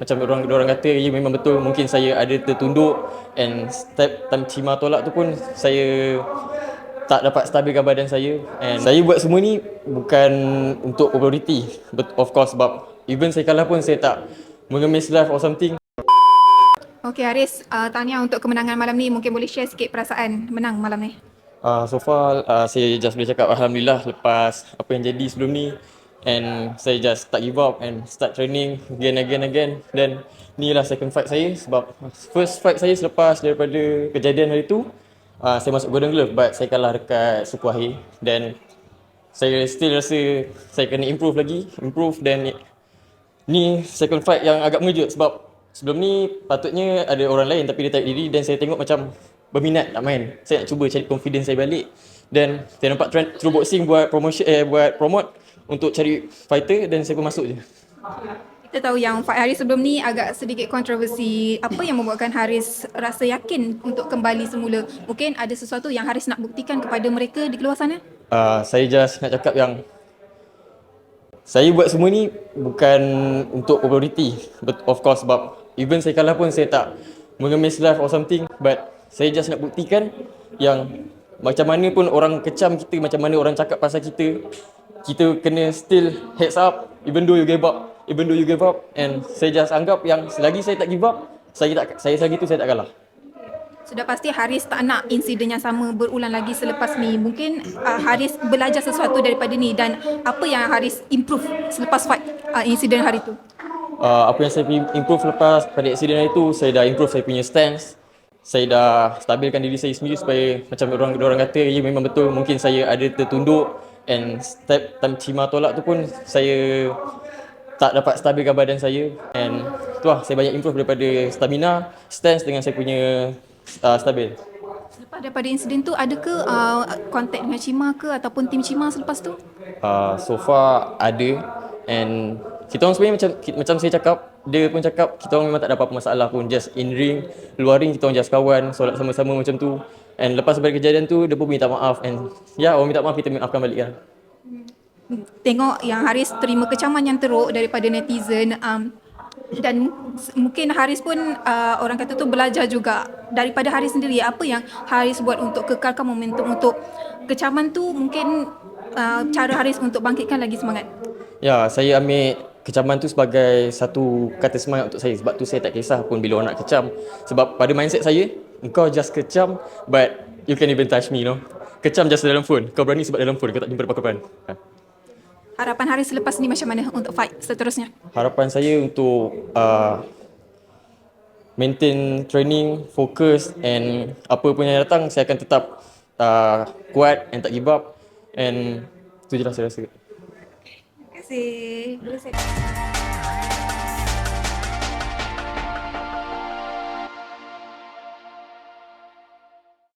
macam orang orang kata ya memang betul. Mungkin saya ada tertunduk. And step time cima tolak tu pun saya tak dapat stabilkan badan saya. And saya buat semua ni bukan untuk popularity but of course sebab even saya kalah pun saya tak mengemis live or something. Okey Haris, uh, tahniah untuk kemenangan malam ni. Mungkin boleh share sikit perasaan menang malam ni. Uh, so far uh, saya just boleh cakap Alhamdulillah lepas apa yang jadi sebelum ni and saya just tak give up and start training again again again. Dan ni lah second fight saya sebab first fight saya selepas daripada kejadian hari tu uh, saya masuk Golden Glove but saya kalah dekat Suku Akhir dan saya still rasa saya kena improve lagi improve. Dan ni second fight yang agak mengejut sebab sebelum ni patutnya ada orang lain tapi dia tarik diri. Dan saya tengok macam berminat nak main. Saya nak cuba cari confidence saya balik. Dan saya nampak True Boxing buat promotion eh buat promote untuk cari fighter dan saya pun masuk je. Kita tahu yang fight Haris sebelum ni agak sedikit kontroversi. Apa yang membuatkan Haris rasa yakin untuk kembali semula? Mungkin ada sesuatu yang Haris nak buktikan kepada mereka di luar sana? Uh, saya just nak cakap yang saya buat semua ni bukan untuk popularity but of course sebab even saya kalah pun saya tak mengemis live or something but saya just nak buktikan yang macam mana pun orang kecam kita, macam mana orang cakap pasal kita, kita kena still heads up even though you give up, even though you give up and saya just anggap yang selagi saya tak give up, saya tak saya selagi tu saya tak kalah. Sudah pasti Haris tak nak insiden yang sama berulang lagi selepas ni. Mungkin uh, Haris belajar sesuatu daripada ni dan apa yang Haris improve selepas fight uh, insiden hari tu? Uh, apa yang saya improve lepas pada insiden hari tu, saya dah improve saya punya stance, saya dah stabilkan diri saya sendiri supaya macam orang orang kata ya memang betul mungkin saya ada tertunduk and step time cima tolak tu pun saya tak dapat stabilkan badan saya and tu lah saya banyak improve daripada stamina, stance dengan saya punya uh, stabil. Lepas daripada insiden tu ada ke uh, kontak dengan Cima ke ataupun tim Cima selepas tu? Uh, so far ada and kita orang sebenarnya macam macam saya cakap dia pun cakap kita orang memang tak ada apa-apa masalah pun. Just in ring luar ring kita orang just kawan solat sama-sama macam tu. And lepas daripada kejadian tu dia pun minta maaf. And ya yeah, orang minta maaf kita maafkan balik lah. Tengok yang Haris terima kecaman yang teruk daripada netizen um, dan mungkin Haris pun uh, orang kata tu belajar juga. Daripada Haris sendiri apa yang Haris buat untuk kekalkan momentum untuk kecaman tu? Mungkin uh, cara Haris untuk bangkitkan lagi semangat. Ya, saya ambil kecaman tu sebagai satu kata semangat untuk saya sebab tu saya tak kisah pun bila orang nak kecam sebab pada mindset saya engkau just kecam but you can even touch me you know kecam just dalam phone kau berani sebab dalam phone kau tak jumpa depan-depan ha. Harapan Haris selepas ni macam mana untuk fight seterusnya? harapan saya untuk uh, maintain training, fokus and apa pun yang datang saya akan tetap uh, kuat and tak give up and tu je lah saya rasa. Terima kasih.